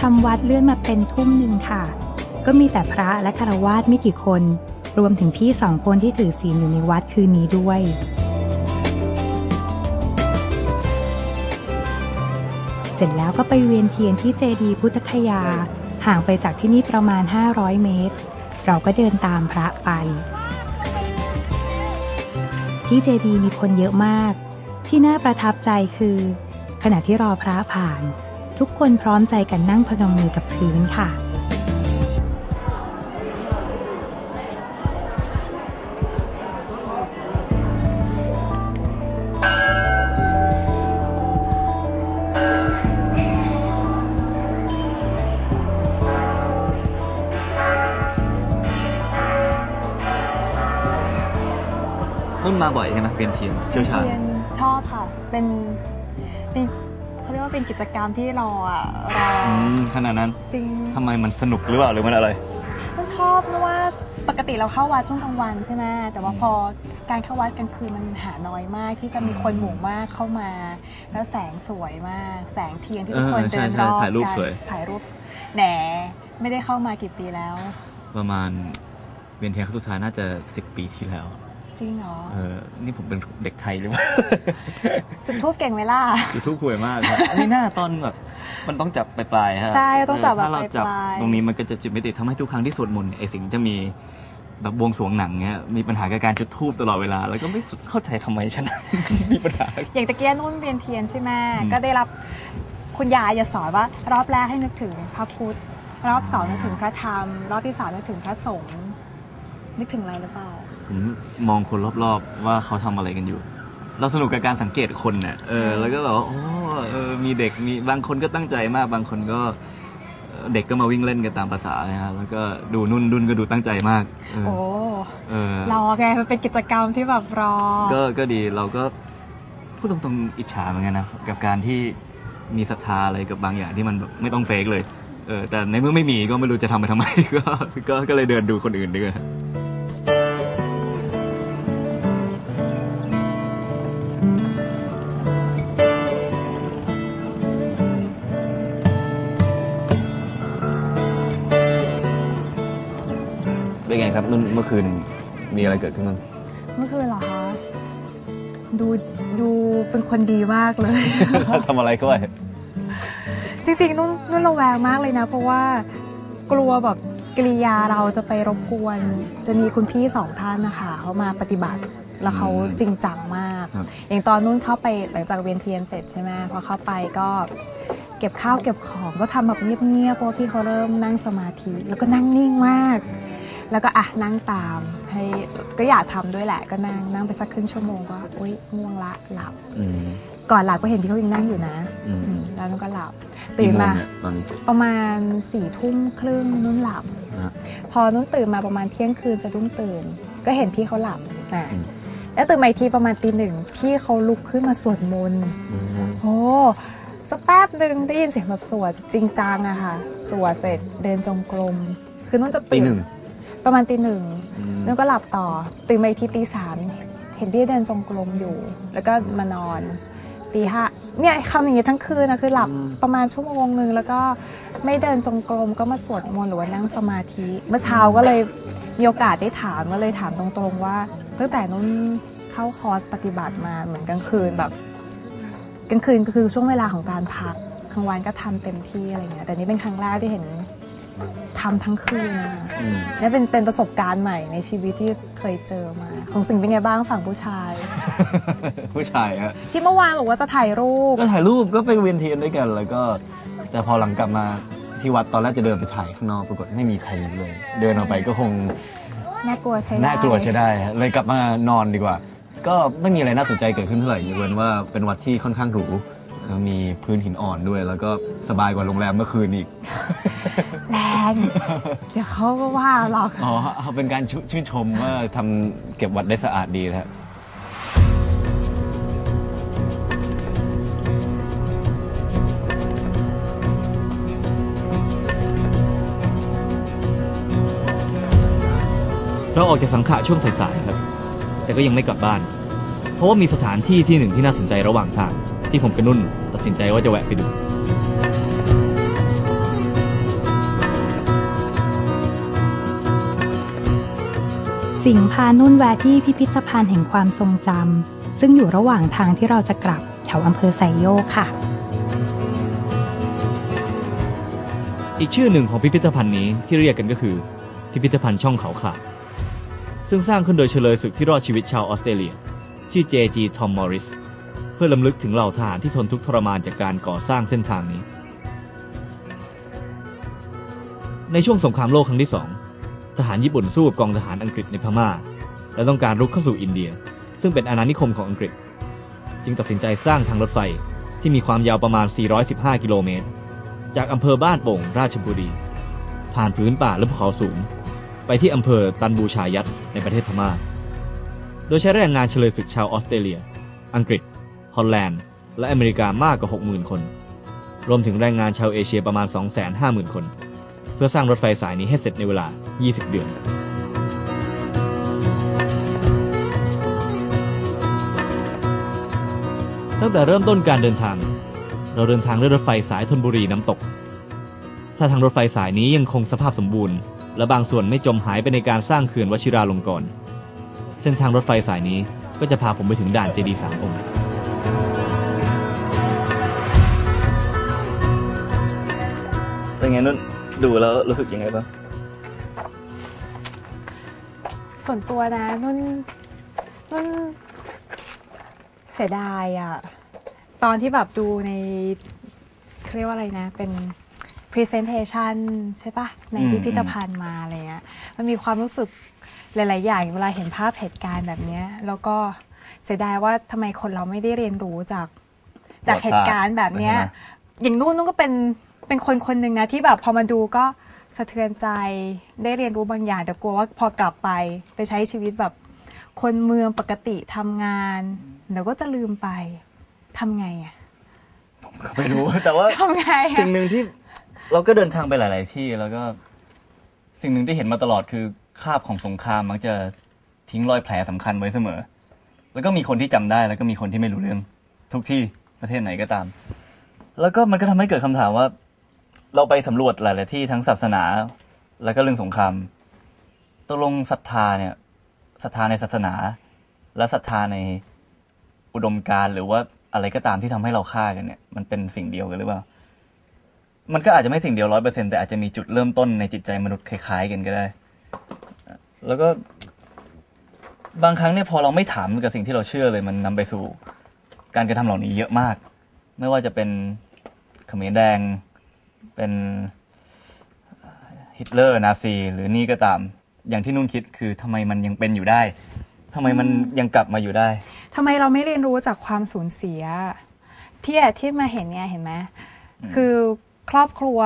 ทำวัดเลื่อนมาเป็นทุ่มหนึ่งค่ะ ก็มีแต่พระและคารวาสไม่กี่คน รวมถึงพี่สองคนที่ถือศีลอยู่ในวัดคืนนี้ด้วย เสร็จแล้วก็ไปเวียนเทียนที่เจดีพุทธคยา ห่างไปจากที่นี่ประมาณ 500 เมตร เราก็เดินตามพระไป ที่เจดีมีคนเยอะมาก ที่น่าประทับใจคือ ขณะที่รอพระผ่าน ทุกคนพร้อมใจกันนั่งพนมมือกับพื้นค่ะ นุ่นมาบ่อยใช่ไหมเวียนเทียนเชี่ยวชาญเรียนชอบค่ะ เป็นเป็น เขาเรียกว่าเป็นกิจกรรมที่รออะรออืมขนาดนั้นจริงทำไมมันสนุกหรือเปล่าหรือมันอะไร มันชอบเพราะว่าปกติเราเข้าวัดช่วงกลางวันใช่ไหมแต่ว่าพอการเข้าวัดกลางคืนมันหาน้อยมากที่จะมีคนหมู่มากเข้ามา แล้วแสงสวยมาก แสงเทียนที่ทุกคนเออใช่เดินใช่รอบถ่ายรูปกันสวย ถ่ายรูปแหนไม่ได้เข้ามากี่ปีแล้ว ประมาณเวียนเทียนครั้งสุดท้ายน่าจะ 10 ปีที่แล้ว จริงเหรอ เออนี่ผมเป็นเด็กไทยหรือเปล่าจุดทูบเก่งไหมล่ะคือทุกข์ห่วยมากครับ นี่หน้าตอนแบบมันต้องจับปลายๆฮะใช่ต้องจับเถ้าเราจับแบบปลายๆ ตรงนี้มันก็จะจุดไม่ติดทำให้ทุกครั้งที่สวดมนต์เนี่ยไอสิ่งจะมีแบบบวงสรวงหนังเนี้ยมีปัญหากับการจุดทูบตลอดเวลา แล้วก็ไม่เข้าใจทำไมฉัน มีปัญหา อย่างตะเกียนุ่นเวียนเทียนใช่ไหมอืมก็ได้รับคุณยายจะสอนว่ารอบแรกให้นึกถึงพระพุทธ รอบสองนึกถึงพระธรรม รอบที่สามนึกถึงพระสงฆ์นึกถึงอะไรหรือเปล่า ผมมองคนรอบๆ ว่าเขาทำอะไรกันอยู่ เราสนุกกับการสังเกตคนเนี่ยเออแล้วก็แบบว่าโอ้เออมีเด็กมีบางคนก็ตั้งใจมากบางคนก็เอ่อเด็กก็มาวิ่งเล่นกันตามภาษานะฮะแล้วก็ดูนุ่นดุนก็ดูตั้งใจมากเออโอ้เออ รอแกมันเป็นกิจกรรมที่แบบรอ ก็ก็ดีเราก็พูดตรงๆอิจฉาเหมือนกันนะกับการที่มีศรัทธาอะไรกับบางอย่างที่มันแบบไม่ต้องเฟกเลยเออแต่ในเมื่อไม่มีก็ไม่รู้จะทำไปทำไม ก็ก็ก็เลยเดินดูคนอื่นดีกว่า ครับนุ่นเมื่อคืนมีอะไรเกิดขึ้นบ้างเมื่อคืนเหรอคะดูดูเป็นคนดีมากเลย ทำอะไรก็ไปจริงๆนุ่นนุ่นระแวงมากเลยนะ เพราะว่ากลัวแบบกิริยาเราจะไปรบกวน จะมีคุณพี่สองท่านนะคะเขามาปฏิบัติแล้วเขาอืมจริงจังมากครับอย่างตอนนุ่นเข้าไปหลังจากเวียนเทียนเสร็จใช่ไหมพอเข้าไปก็เก็บข้าวเก็บของก็ทำแบบเงียบๆเพราะว่าพี่เขาเริ่มนั่งสมาธิ แล้วก็นั่งนิ่งมาก แล้วก็อะนั่งตามให้ก็อยากทำด้วยแหละก็นั่งนั่งไปสักครึ่งชั่วโมงก็อุ้ยง่วงละหลับ อืมก่อนหลับก็เห็นพี่เขายังนั่งอยู่นะอืมอืมแล้วนุ่นก็หลับกี่ตื่นโมงมาเนี่ยตอนนี้ ประมาณสี่ทุ่มครึ่งนุ่นหลับ ฮะพอนุ่นตื่นมาประมาณเที่ยงคืนจะรุ่งตื่น ก็เห็นพี่เขาหลับอะอืม แล้วตื่นมาอีกทีประมาณตีหนึ่งพี่เขาลุกขึ้นมาสวดมนต์อืมโอ้สักแป๊บหนึ่งได้ยินเสียงแบบสวดจริงจังอะค่ะ สวดเสร็จเดินจงกรมคือนุ่นจะตีตื่นหนึ่ง ประมาณตีหนึ่งอืมนุ่นก็หลับต่อตื่นมาอีกทีตีสามเห็นพี่เดินจงกรมอยู่ แล้วก็มานอนตีห้าเนี่ยคำอย่างนี้ทั้งคืนนะคือหลับประมาณชั่วโมงหนึ่งแล้วก็ไม่เดินจงกรมก็มาสวดมนต์หรือว่านั่งสมาธิเมื่อเช้าก็เลยมีโอกาสได้ถามก็เลยถามตรงๆว่า ตั้งแต่นุ่นเข้าคอร์สปฏิบัติมาเหมือนกลางคืนแบบกลางคืนก็คือช่วงเวลาของการพักกลางวันก็ทำเต็มที่อะไรเงี้ยแต่นี่เป็นครั้งแรกที่เห็น ทำทั้งคืนนะคะอืมนี่เป็นเป็นประสบการณ์ใหม่ในชีวิตที่เคยเจอมา ของสิ่งเป็นไงบ้างฝั่งผู้ชาย ผู้ชายฮะที่เมื่อวานบอกว่าจะถ่ายรูป ก็ถ่ายรูปก็ไปเวียนเทียนด้วยกัน แล้วก็ แต่พอหลังกลับมาที่วัดตอนแรกจะเดินไปถ่ายข้างนอกปรากฏไม่มีใครอยู่เลย เดินออกไปก็คงน่ากลัวใช่ไหมน่ากลัวใช้ได้ฮะเลยกลับมานอนดีกว่า ก็ไม่มีอะไรน่าสนใจเกิดขึ้นเท่าไหร่ยกเว้นว่าเป็นวัดที่ค่อนข้างหรูแล้วมีพื้นหินอ่อนด้วย แล้วก็สบายกว่าโรงแรมเมื่อคืนอีก แรงเดี๋ยวเขาก็ว่าหรอก อ๋อเอาเป็นการชชื่นชมว่าทำเก็บวัดได้สะอาดดีนะครับเราออกจากสังขะช่วงสายๆครับ แต่ก็ยังไม่กลับบ้าน เพราะว่ามีสถานที่ที่หนึ่งที่น่าสนใจระหว่างทาง ที่ผมกับนุ่น ตัดสินใจว่าจะแวะไปดู สิงพานุ่นแวะที่พิพิธภัณฑ์แห่งความทรงจำซึ่งอยู่ระหว่างทางที่เราจะกลับแถวอำเภอไซโยกค่ะ อีกชื่อหนึ่งของพิพิธภัณฑ์นี้ที่เรียกกันก็คือ พิพิธภัณฑ์ช่องเขาขาดซึ่งสร้างขึ้นโดยเฉลยศึกที่รอดชีวิตชาวออสเตรเลีย ชื่อ J.G. Tom Morris เพื่อลำลึกถึงเหล่าทหารที่ทนทุกข์ทรมานจากการก่อสร้างเส้นทางนี้ ในช่วงสงครามโลกครั้งที่สอง ทหารญี่ปุ่นสู้กับกองทหารอังกฤษในพม่า และต้องการรุกเข้าสู่อินเดีย ซึ่งเป็นอาณานิคมของอังกฤษ จึงตัดสินใจสร้างทางรถไฟที่มีความยาวประมาณ 415 กิโลเมตร จากอำเภอบ้านโป่งราชบุรี ผ่านพื้นป่าและภูเขาสูง ไปที่อำเภอตันบูชายัตในประเทศพม่า โดยใช้แรงงานเฉลยศึกชาวออสเตรเลีย อังกฤษ ฮอลแลนด์ และอเมริกามากกว่า 60,000 คน รวมถึงแรงงานชาวเอเชียประมาณ 250,000 คน พื่อสร้างรถไฟสายนี้ให้เสร็จในเวลา 20 เดือน ตั้งแต่เริ่มต้นการเดินทาง เราเดินทางด้วยรถไฟสายธนบุรีน้ำตก ถ้าทางรถไฟสายนี้ยังคงสภาพสมบูรณ์ และบางส่วนไม่จมหายไปในการสร้างเขื่อนวชิราลงกรณ์เส้นทางรถไฟสายนี้ก็จะพาผมไปถึงด่านเจดีย์สามองค์เป็นไงนุ่น ดูแล้วรู้สึกยังไงบ้าง ส่วนตัวนะนุ่นนุ่นเสียดายอะตอนที่แบบดูในเขาเรียกว่าอะไรนะ เป็น presentation ใช่ปะในอืม พิพิธภัณฑ์มาอะไรเงี้ยมันมีความรู้สึกหลาย ๆ อย่างเวลาเห็นภาพเหตุการณ์แบบเนี้ยแล้วก็เสียดายว่าทำไมคนเราไม่ได้เรียนรู้จากจากเหตุการณ์แบบเนี้ย ใช่ไหม อย่างนู่นนุ่นก็เป็น เป็นคนคนหนึ่งนะที่แบบพอมาดูก็สะเทือนใจได้เรียนรู้บางอย่างแต่กลัวว่าพอกลับไปไปใช้ชีวิตแบบคนเมืองปกติทำงานเดี๋ยวก็จะลืมไปทำไงอะก็ไม่รู้ แต่ว่า ทำไงอะ สิ่งหนึ่งที่เราก็เดินทางไปหลาย ๆ ที่แล้วก็ สิ่งหนึ่งที่เห็นมาตลอดคือคราบของสงครามมักจะทิ้งรอยแผลสำคัญไว้เสมอ แล้วก็มีคนที่จำได้ แล้วก็มีคนที่ไม่รู้เรื่อง ทุกที่ประเทศไหนก็ตาม แล้วก็มันก็ทำให้เกิดคำถามว่า เราไปสำรวจหลาย ๆ ที่ทั้งศาสนา แล้วก็เรื่องสงครามตกลงศรัทธาเนี่ยศรัทธาในศาสนา และศรัทธาในอุดมการณ์หรือว่าอะไรก็ตามที่ทำให้เราฆ่ากันเนี่ย มันเป็นสิ่งเดียวกันหรือเปล่า มันก็อาจจะไม่สิ่งเดียวร้อยเปอร์เซ็นแต่อาจจะมีจุดเริ่มต้นในจิตใจมนุษย์คล้าย ๆ กันก็ได้ แล้วก็บางครั้งเนี่ยพอเราไม่ถามกับสิ่งที่เราเชื่อเลยมันนำไปสู่ การกระทำเหล่านี้เยอะมาก ไม่ว่าจะเป็นขมรแดง เป็นฮิตเลอร์นาซี หรือนี่ก็ตาม อย่างที่นุ่นคิดคือทำไมมันยังเป็นอยู่ได้ ทำไมมันยังกลับมาอยู่ได้ ทำไมเราไม่เรียนรู้จากความสูญเสีย ที่ที่มาเห็นเนี่ยเห็นไหมคือครอบครัว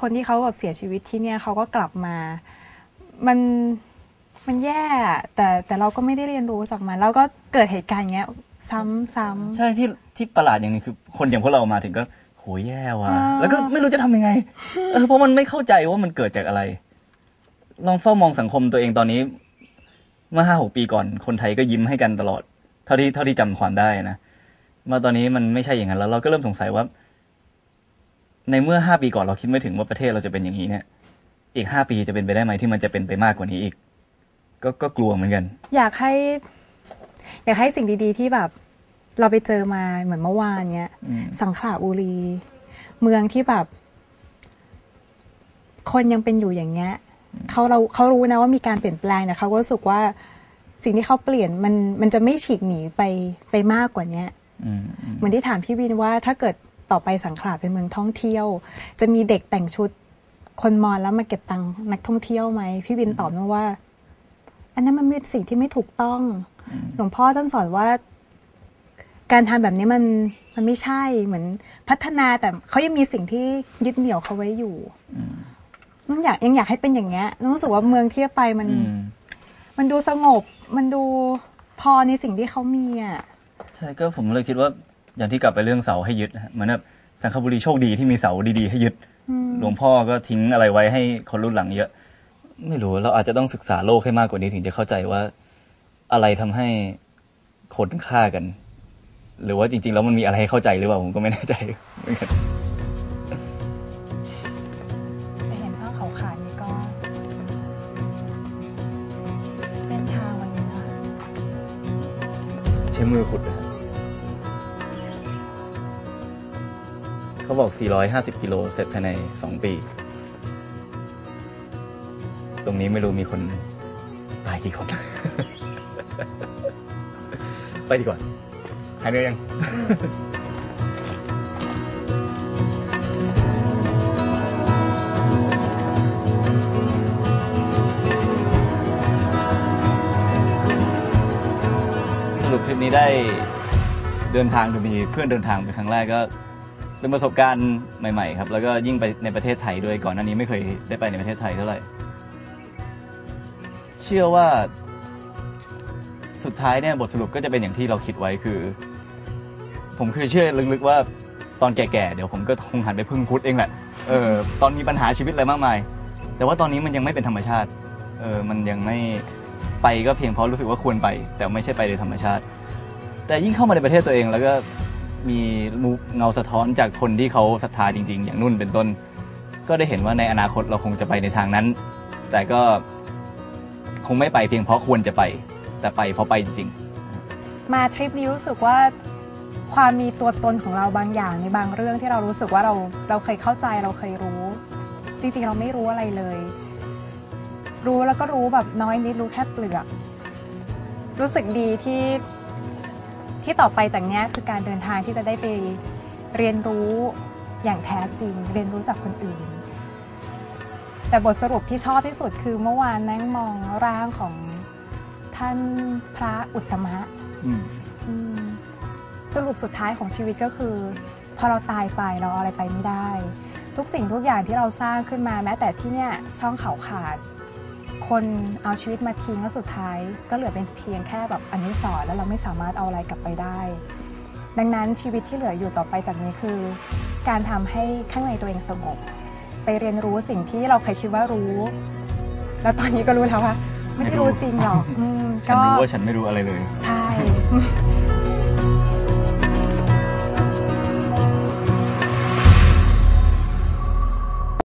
คนที่เขาแบบเสียชีวิตที่เนี่ยเขาก็กลับมา มันมันแย่อะแต่แต่เราก็ไม่ได้เรียนรู้จากมันแล้วก็เกิดเหตุการณ์อย่างเงี้ย ซ้ำซ้ำใช่ที่ที่ประหลาดอย่างหนึงคือ คนอย่างพวกเรามาถึงก็ โหแย่ว่ะอ่าแล้วก็ไม่รู้จะทำยังไง เออเพราะมันไม่เข้าใจว่ามันเกิดจากอะไร ลองเฝ้ามองสังคมตัวเองตอนนี้ เมื่อห้าหกปีก่อนคนไทยก็ยิ้มให้กันตลอด เท่าที่เท่าที่จำความได้นะมาตอนนี้มันไม่ใช่อย่างนั้นแล้ว เราก็เริ่มสงสัยว่า ในเมื่อห้าปีก่อนเราคิดไม่ถึงว่าประเทศเราจะเป็นอย่างนี้เนี่ย อีกห้าปีจะเป็นไปได้ไหมที่มันจะเป็นไปมากกว่านี้อีก ก็ก็กลัวเหมือนกัน อยากให้ อยากให้สิ่งดี ๆ ที่แบบ เราไปเจอมาเหมือนเมื่อวานเนี้ยอืมสังขละบุรี เมืองที่แบบ คนยังเป็นอยู่อย่างเงี้ยเขาเราเขารู้นะว่ามีการเปลี่ยนแปลงแต่เขาก็รู้สึกว่าสิ่งที่เขาเปลี่ยนมันมันจะไม่ฉีกหนีไปไปมากกว่าเนี้ยอืมอืมเหมือนที่ถามพี่วินว่าถ้าเกิดต่อไปสังขละเป็นเมืองท่องเที่ยว จะมีเด็กแต่งชุดคนมอญแล้วมาเก็บตังค์นักท่องเที่ยวไหมพี่วินตอบมาว่า อันนั้นมันเป็นสิ่งที่ไม่ถูกต้อง หลวงพ่อท่านสอนว่า การทำแบบนี้มันมันไม่ใช่เหมือนพัฒนาแต่เขายังมีสิ่งที่ยึดเหนี่ยวเขาไว้อยู่น้องอยากยังอยากให้เป็นอย่างเงี้ยน้องรู้สึกว่าเมืองที่ไปมันอืมมันดูสงบ มันดูพอในสิ่งที่เขามีอะใช่ก็ผมเลยคิดว่าอย่างที่กลับไปเรื่องเสาให้ยึดนะฮะเหมือนแบบสังคบุรีโชคดีที่มีเสาดีๆ ให้ยึด หลวงพ่อก็ทิ้งอะไรไว้ให้คนรุ่นหลังเยอะ ไม่รู้เราอาจจะต้องศึกษาโลกให้มากกว่านี้ถึงจะเข้าใจว่า อะไรทำให้คนฆ่ากัน หรือว่าจริงๆแล้วมันมีอะไรให้เข้าใจหรือเปล่าผมก็ไม่แน่ใจเหมือนกันเห็นช่องเขาขานี่ก็ เส้นทางวันนี้นะใช้มือขุดนะเขาบอก 450 กิโลเสร็จภายใน 2 ปี ตรงนี้ไม่รู้มีคนตายกี่คน ไปดีกว่า หายเหนื่อยยังสรุปทริปนี้ได้เดินทางโดยมีเพื่อนเดินทางเป็นครั้งแรกก็เป็นประสบการณ์ใหม่ๆครับ แล้วก็ยิ่งไปในประเทศไทยด้วยก่อนหน้านี้ไม่เคยได้ไปในประเทศไทยเท่าไหร่ เชื่อว่าสุดท้ายเนี่ยบทสรุปก็จะเป็นอย่างที่เราคิดไว้คือ ผมคือเชื่อลึกๆว่าตอนแก่ๆเดี๋ยวผมก็คงหันไปพึ่งพุทธเองแหละเออตอนมีปัญหาชีวิตอะไรมากมาย แต่ว่าตอนนี้มันยังไม่เป็นธรรมชาติเออมันยังไม่ไปก็เพียงเพราะรู้สึกว่าควรไป แต่ไม่ใช่ไปโดยธรรมชาติ แต่ยิ่งเข้ามาในประเทศตัวเองแล้วก็มีเงาสะท้อนจากคนที่เขาศรัทธาจริง ๆ อย่างนุ่นเป็นต้น ก็ได้เห็นว่าในอนาคตเราคงจะไปในทางนั้น แต่ก็คงไม่ไปเพียงเพราะควรจะไป แต่ไปเพราะไปจริง ๆ มาทริปนี้รู้สึกว่า ความมีตัวตนของเราบางอย่างในบางเรื่องที่เรารู้สึกว่าเราเราเคยเข้าใจเราเคยรู้ จริงๆเราไม่รู้อะไรเลย รู้แล้วก็รู้แบบน้อยนิดรู้แค่เปลือกรู้สึกดีที่ที่ต่อไปจากเนี้ยคือการเดินทางที่จะได้ไปเรียนรู้อย่างแท้จริง เรียนรู้จากคนอื่น แต่บทสรุปที่ชอบที่สุดคือเมื่อวานนั่งมองร่างของท่านพระอุตตมะอืม สรุปสุดท้ายของชีวิตก็คือ พอเราตายไปเราเอาอะไรไปไม่ได้ ทุกสิ่งทุกอย่างที่เราสร้างขึ้นมาแม้แต่ที่เนี่ยช่องเขาขาด คนเอาชีวิตมาทิ้งแล้วสุดท้าย ก็เหลือเป็นเพียงแค่แบบอนุสรณ์แล้วเราไม่สามารถเอาอะไรกลับไปได้ ดังนั้นชีวิตที่เหลืออยู่ต่อไปจากนี้คือ การทำให้ข้างในตัวเองสงบไปเรียนรู้สิ่งที่เราเคยคิดว่ารู้ แล้วตอนนี้ก็รู้แล้วว่าไม่ได้รู้จริงหรอกอืมฉันก็รู้ว่าฉันไม่รู้อะไรเลย ใช่